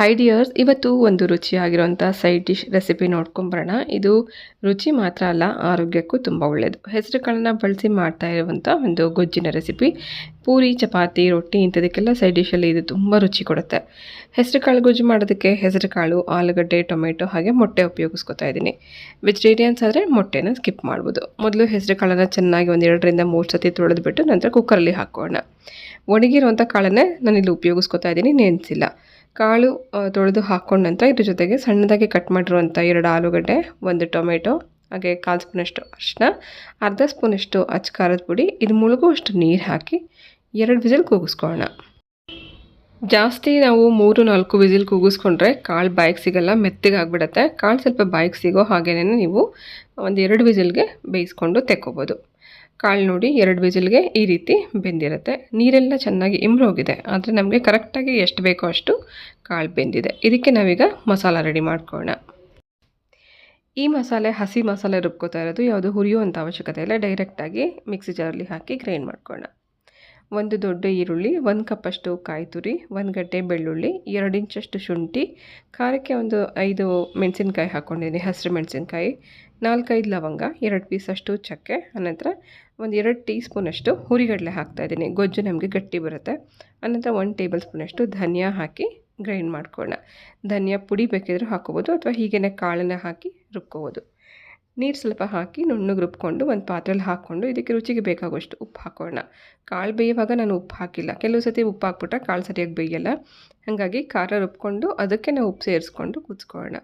High dears ಇವತ್ತು ಒಂದು ರುಚಿಯಾಗಿರುವಂಥ side dish recipe ನೋಡ್ಕೊಂಬರೋಣ ಇದು ರುಚಿ ಮಾತ್ರ ಅಲ್ಲ, ಆರೋಗ್ಯಕ್ಕೂ ತುಂಬ ಒಳ್ಳೆಯದು ಹೆಸರು ಕಾಳನ್ನ ಬಳಸಿ ಮಾಡ್ತಾ ಇರುವಂಥ ಒಂದು ಗೊಜ್ಜಿನ ರೆಸಿಪಿ ಪೂರಿ, ಚಪಾತಿ, ರೊಟ್ಟಿ ಇಂಥದಕ್ಕೆಲ್ಲ ಸೈಡ್ ಡಿಶಲ್ಲಿ ಇದು ತುಂಬ ರುಚಿ ಕೊಡುತ್ತೆ. ಹೆಸರುಕಾಳು ಗೊಜ್ಜು ಮಾಡೋದಕ್ಕೆ ಹೆಸರುಕಾಳು, ಆಲೂಗಡ್ಡೆ, ಟೊಮೆಟೊ ಹಾಗೆ ಮೊಟ್ಟೆ ಉಪಯೋಗಿಸ್ಕೊತಾ ಇದ್ದೀನಿ. ವೆಜಿಟೇರಿಯನ್ಸ್ ಆದರೆ ಮೊಟ್ಟೆನ ಸ್ಕಿಪ್ ಮಾಡ್ಬೋದು. ಮೊದಲು ಹೆಸರು ಕಾಳನ್ನು ಚೆನ್ನಾಗಿ ಒಂದು ಎರಡರಿಂದ ಮೂರು ಸತಿ ತೊಳೆದ್ಬಿಟ್ಟು ನಂತರ ಕುಕ್ಕರಲ್ಲಿ ಹಾಕೋಣ. ಒಣಗಿರುವಂಥ ಕಾಳನ್ನೇ ನಾನಿಲ್ಲಿ ಉಪಯೋಗಿಸ್ಕೊತಾ ಇದ್ದೀನಿ, ನೆನೆಸಿಲ್ಲ. ಕಾಳು ತೊಳೆದು ಹಾಕ್ಕೊಂಡ ನಂತರ ಇದ್ರ ಜೊತೆಗೆ ಸಣ್ಣದಾಗಿ ಕಟ್ ಮಾಡಿರುವಂಥ ಎರಡು ಆಲೂಗಡ್ಡೆ, ಒಂದು ಟೊಮೆಟೊ, ಹಾಗೆ ಕಾಲು ಸ್ಪೂನಷ್ಟು ಅರಿಶಿನ ಅರ್ಧ ಸ್ಪೂನಷ್ಟು ಅಚ್ಚ ಖಾರದ ಪುಡಿ, ಇದು ಮುಳುಗುವಷ್ಟು ನೀರು ಹಾಕಿ ಎರಡು ವಿಸಿಲ್ ಕೂಗಿಸ್ಕೊಳ್ಳೋಣ. ಜಾಸ್ತಿ ನಾವು ಮೂರು, ನಾಲ್ಕು ವಿಸಿಲ್ ಕೂಗಿಸ್ಕೊಂಡ್ರೆ ಕಾಳು ಬಾಯಿಗೆ ಸಿಗಲ್ಲ, ಮೆತ್ತಗೆ ಆಗಿಬಿಡತ್ತೆ. ಕಾಳು ಸ್ವಲ್ಪ ಬಾಯಿಗೆ ಸಿಗೋ ಹಾಗೇನೆ ನೀವು ಒಂದು ಎರಡು ವಿಸಿಲ್ಗೆ ಬೇಯಿಸ್ಕೊಂಡು ತೆಕ್ಕೋಬೋದು. ಕಾಳು ನೋಡಿ ಎರಡು ವಿಸಿಲ್ಗೆ ಈ ರೀತಿ ಬೆಂದಿರುತ್ತೆ. ನೀರೆಲ್ಲ ಚೆನ್ನಾಗಿ ಇಮ್ರೋಗಿದೆ. ಆದರೆ ನಮಗೆ ಕರೆಕ್ಟಾಗಿ ಎಷ್ಟು ಬೇಕೋ ಅಷ್ಟು ಕಾಳು ಬೆಂದಿದೆ. ಇದಕ್ಕೆ ನಾವೀಗ ಮಸಾಲ ರೆಡಿ ಮಾಡ್ಕೊಳ್ಳೋಣ ಈ ಮಸಾಲೆ ಹಸಿ ಮಸಾಲೆ ರುಬ್ಕೋತಾ ಇರೋದು ಯಾವುದು ಹುರಿಯುವಂಥ ಅವಶ್ಯಕತೆ ಇಲ್ಲ. ಡೈರೆಕ್ಟಾಗಿ ಮಿಕ್ಸಿ ಜಾರಲ್ಲಿ ಹಾಕಿ ಗ್ರೈಂಡ್ ಮಾಡ್ಕೊಳ್ಳೋಣ ಒಂದು ದೊಡ್ಡ ಈರುಳ್ಳಿ, ಒಂದು ಕಪ್ಪಷ್ಟು ಕಾಯಿ ತುರಿ ಒಂದು ಗಡ್ಡೆ ಬೆಳ್ಳುಳ್ಳಿ, ಎರಡು ಇಂಚಷ್ಟು ಶುಂಠಿ, ಖಾರಕ್ಕೆ ಒಂದು ಐದು ಮೆಣಸಿನ್ಕಾಯಿ ಹಾಕ್ಕೊಂಡಿದ್ದೀನಿ ಹಸಿರು ಮೆಣಸಿನ್ಕಾಯಿ. ನಾಲ್ಕೈದು ಲವಂಗ, ಎರಡು ಪೀಸಷ್ಟು ಚಕ್ಕೆ, ಅನಂತರ ಒಂದು ಎರಡು ಟೀ ಸ್ಪೂನಷ್ಟು ಹುರಿಗಡಲೆ ಹಾಕ್ತಾಯಿದ್ದೀನಿ ಗೊಜ್ಜು ನಮಗೆ ಗಟ್ಟಿ ಬರುತ್ತೆ. ಅನಂತರ ಒಂದು ಟೇಬಲ್ ಸ್ಪೂನಷ್ಟು ಧನಿಯಾ ಹಾಕಿ ಗ್ರೈಂಡ್ ಮಾಡ್ಕೊಳ್ಳೋಣ. ಧನಿಯಾ ಪುಡಿ ಬೇಕಿದ್ರೂ ಹಾಕೋಬೋದು ಅಥವಾ ಹೀಗೇ ಕಾಳನ್ನು ಹಾಕಿ ರುಬ್ಕೋಬೋದು. ನೀರು ಸ್ವಲ್ಪ ಹಾಕಿ ನುಣ್ಣಗೆ ರುಬ್ಕೊಂಡು ಒಂದು ಪಾತ್ರೆಲಿ ಹಾಕ್ಕೊಂಡು ಇದಕ್ಕೆ ರುಚಿಗೆ ಬೇಕಾಗುವಷ್ಟು ಉಪ್ಪು ಹಾಕೋಣ. ಕಾಳು ಬೇಯುವಾಗ ನಾನು ಉಪ್ಪು ಹಾಕಿಲ್ಲ. ಕೆಲವು ಸತಿ ಉಪ್ಪು ಹಾಕ್ಬಿಟ್ರೆ ಕಾಳು ಸರಿಯಾಗಿ ಬೇಯಲ್ಲ. ಹಾಗಾಗಿ ಖಾರ ರುಬ್ಕೊಂಡು ಅದಕ್ಕೆ ನಾವು ಉಪ್ಪು ಸೇರಿಸ್ಕೊಂಡು ಕುದಿಸ್ಕೊಳ್ಳೋಣ.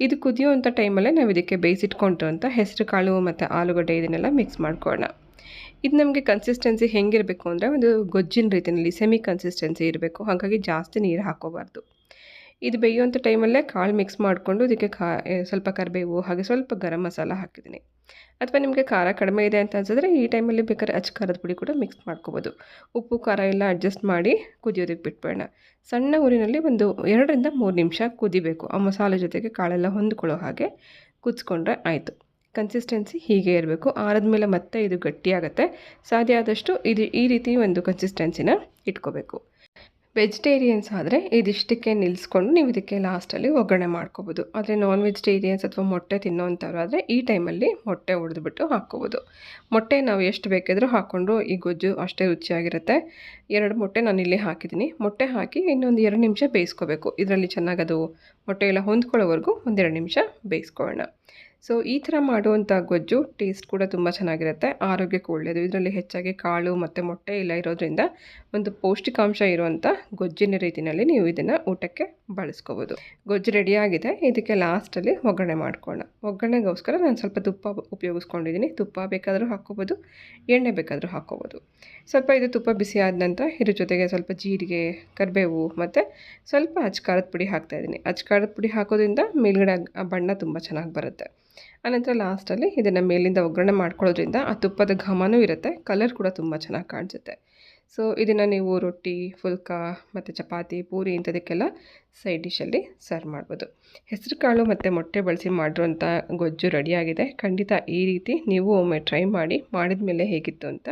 ಇದು ಕುದಿಯುವಂಥ ಟೈಮಲ್ಲೇ ನಾವು ಇದಕ್ಕೆ ಬೇಯಿಸಿಟ್ಕೊಂಡಿರುವಂಥ ಹೆಸರು, ಕಾಳು ಮತ್ತು ಆಲೂಗಡ್ಡೆ ಇದನ್ನೆಲ್ಲ ಮಿಕ್ಸ್ ಮಾಡ್ಕೊಳ್ಳೋಣ. ಇದು ನಮಗೆ ಕನ್ಸಿಸ್ಟೆನ್ಸಿ ಹೆಂಗಿರಬೇಕು ಅಂದರೆ ಒಂದು ಗೊಜ್ಜಿನ ರೀತಿಯಲ್ಲಿ ಸೆಮಿ ಕನ್ಸಿಸ್ಟೆನ್ಸಿ ಇರಬೇಕು. ಹಾಗಾಗಿ ಜಾಸ್ತಿ ನೀರು ಹಾಕೋಬಾರ್ದು. ಇದು ಬೇಯುವಂಥ ಟೈಮಲ್ಲೇ ಕಾಳು ಮಿಕ್ಸ್ ಮಾಡಿಕೊಂಡು ಇದಕ್ಕೆ ಖಾ ಸ್ವಲ್ಪ ಕರಿಬೇವು ಹಾಗೆ ಸ್ವಲ್ಪ ಗರಂ ಮಸಾಲ ಹಾಕಿದ್ದೀನಿ. ಅಥವಾ ನಿಮಗೆ ಖಾರ ಕಡಿಮೆ ಇದೆ ಅಂತ ಅನ್ಸಿದ್ರೆ ಈ ಟೈಮಲ್ಲಿ ಬೇಕಾದ್ರೆ ಅಚ್ಚ ಖಾರದ ಪುಡಿ ಕೂಡ ಮಿಕ್ಸ್ ಮಾಡ್ಕೋಬೋದು. ಉಪ್ಪು, ಖಾರ ಎಲ್ಲ ಅಡ್ಜಸ್ಟ್ ಮಾಡಿ ಕುದಿಯೋದಕ್ಕೆ ಬಿಟ್ಬೇಡ. ಸಣ್ಣ ಊರಿನಲ್ಲಿ ಒಂದು ಎರಡರಿಂದ ಮೂರು ನಿಮಿಷ ಕುದಿಬೇಕು. ಆ ಮಸಾಲೆ ಜೊತೆಗೆ ಕಾಳೆಲ್ಲ ಹೊಂದ್ಕೊಳ್ಳೋ ಹಾಗೆ ಕುದಿಸ್ಕೊಂಡ್ರೆ ಆಯಿತು. ಕನ್ಸಿಸ್ಟೆನ್ಸಿ ಹೀಗೆ ಇರಬೇಕು. ಆರಿದ್ಮೇಲೆ ಮತ್ತೆ ಇದು ಗಟ್ಟಿಯಾಗುತ್ತೆ. ಸಾಧ್ಯ ಆದಷ್ಟು ಇದು ಈ ರೀತಿ ಒಂದು ಕನ್ಸಿಸ್ಟೆನ್ಸಿನ ಇಟ್ಕೋಬೇಕು. ವೆಜಿಟೇರಿಯನ್ಸ್ ಆದರೆ ಇದಿಷ್ಟಕ್ಕೆ ನಿಲ್ಲಿಸ್ಕೊಂಡು ನೀವು ಇದಕ್ಕೆ ಲಾಸ್ಟಲ್ಲಿ ಒಗ್ಗರಣೆ ಮಾಡ್ಕೋಬೋದು. ಆದರೆ ನಾನ್ ವೆಜಿಟೇರಿಯನ್ಸ್ ಅಥವಾ ಮೊಟ್ಟೆ ತಿನ್ನೋಂಥವ್ರು ಆದರೆ ಈ ಟೈಮಲ್ಲಿ ಮೊಟ್ಟೆ ಹೊಡೆದ್ಬಿಟ್ಟು ಹಾಕ್ಕೋಬೋದು. ಮೊಟ್ಟೆ ನಾವು ಎಷ್ಟು ಬೇಕಿದ್ರೂ ಹಾಕ್ಕೊಂಡು ಈ ಗೊಜ್ಜು ಅಷ್ಟೇ ರುಚಿಯಾಗಿರುತ್ತೆ. ಎರಡು ಮೊಟ್ಟೆ ನಾನು ಇಲ್ಲಿ ಹಾಕಿದ್ದೀನಿ. ಮೊಟ್ಟೆ ಹಾಕಿ ಇನ್ನೊಂದು ಎರಡು ನಿಮಿಷ ಬೇಯಿಸ್ಕೋಬೇಕು. ಇದರಲ್ಲಿ ಚೆನ್ನಾಗಿ ಅದು ಮೊಟ್ಟೆ ಎಲ್ಲ ಹೊಂದ್ಕೊಳ್ಳೋವರೆಗೂ ಒಂದೆರಡು ನಿಮಿಷ ಬೇಯಿಸ್ಕೊಳ್ಳೋಣ. ಸೊ ಈ ಥರ ಮಾಡುವಂಥ ಗೊಜ್ಜು ಟೇಸ್ಟ್ ಕೂಡ ತುಂಬ ಚೆನ್ನಾಗಿರುತ್ತೆ. ಆರೋಗ್ಯಕ್ಕೆ ಒಳ್ಳೆಯದು ಇದರಲ್ಲಿ ಹೆಚ್ಚಾಗಿ ಕಾಳು ಮತ್ತು ಮೊಟ್ಟೆ ಇಲ್ಲ ಇರೋದ್ರಿಂದ ಒಂದು ಪೌಷ್ಟಿಕಾಂಶ ಇರುವಂಥ ಗೊಜ್ಜಿನ ರೀತಿಯಲ್ಲಿ ನೀವು ಇದನ್ನು ಊಟಕ್ಕೆ ಬಳಸ್ಕೋಬೋದು. ಗೊಜ್ಜು ರೆಡಿಯಾಗಿದೆ ಇದಕ್ಕೆ ಲಾಸ್ಟಲ್ಲಿ ಒಗ್ಗರಣೆ ಮಾಡ್ಕೊಳ್ಳೋಣ. ಒಗ್ಗರಣೆಗೋಸ್ಕರ ನಾನು ಸ್ವಲ್ಪ ತುಪ್ಪ ಉಪಯೋಗಿಸ್ಕೊಂಡಿದ್ದೀನಿ. ತುಪ್ಪ ಬೇಕಾದರೂ ಹಾಕ್ಕೋಬೋದು. ಎಣ್ಣೆ ಬೇಕಾದರೂ ಹಾಕ್ಕೋಬೋದು. ಸ್ವಲ್ಪ ಇದು ತುಪ್ಪ ಬಿಸಿ ಆದ ನಂತರ ಇದ್ರ ಜೊತೆಗೆ ಸ್ವಲ್ಪ ಜೀರಿಗೆ, ಕರಿಬೇವು ಮತ್ತು ಸ್ವಲ್ಪ ಅಚ್ಕಾರದ ಪುಡಿ ಹಾಕ್ತಾಯಿದ್ದೀನಿ ಅಚ್ಕಾರದ ಪುಡಿ ಹಾಕೋದ್ರಿಂದ ಮೇಲ್ಗಡೆ ಬಣ್ಣ ತುಂಬ ಚೆನ್ನಾಗಿ ಬರುತ್ತೆ. ಆನಂತರ ಲಾಸ್ಟಲ್ಲಿ ಇದನ್ನು ಮೇಲಿಂದ ಒಗ್ಗರಣೆ ಮಾಡ್ಕೊಳ್ಳೋದ್ರಿಂದ ಆ ತುಪ್ಪದ ಘಮನೂ ಇರುತ್ತೆ ಕಲರ್ ಕೂಡ ತುಂಬ ಚೆನ್ನಾಗಿ ಕಾಣಿಸುತ್ತೆ. ಸೊ ಇದನ್ನು ನೀವು ರೊಟ್ಟಿ, ಫುಲ್ಕ ಮತ್ತು ಚಪಾತಿ, ಪೂರಿ ಇಂಥದಕ್ಕೆಲ್ಲ ಸೈಡ್ ಡಿಶಲ್ಲಿ ಸರ್ವ್ ಮಾಡ್ಬೋದು. ಹೆಸರು ಕಾಳು ಮತ್ತು ಮೊಟ್ಟೆ ಬಳಸಿ ಮಾಡಿರುವಂಥ ಗೊಜ್ಜು ರೆಡಿಯಾಗಿದೆ ಖಂಡಿತ ಈ ರೀತಿ ನೀವು ಒಮ್ಮೆ ಟ್ರೈ ಮಾಡಿ ಮಾಡಿದ ಮೇಲೆ ಹೇಗಿತ್ತು ಅಂತ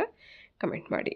ಕಮೆಂಟ್ ಮಾಡಿ.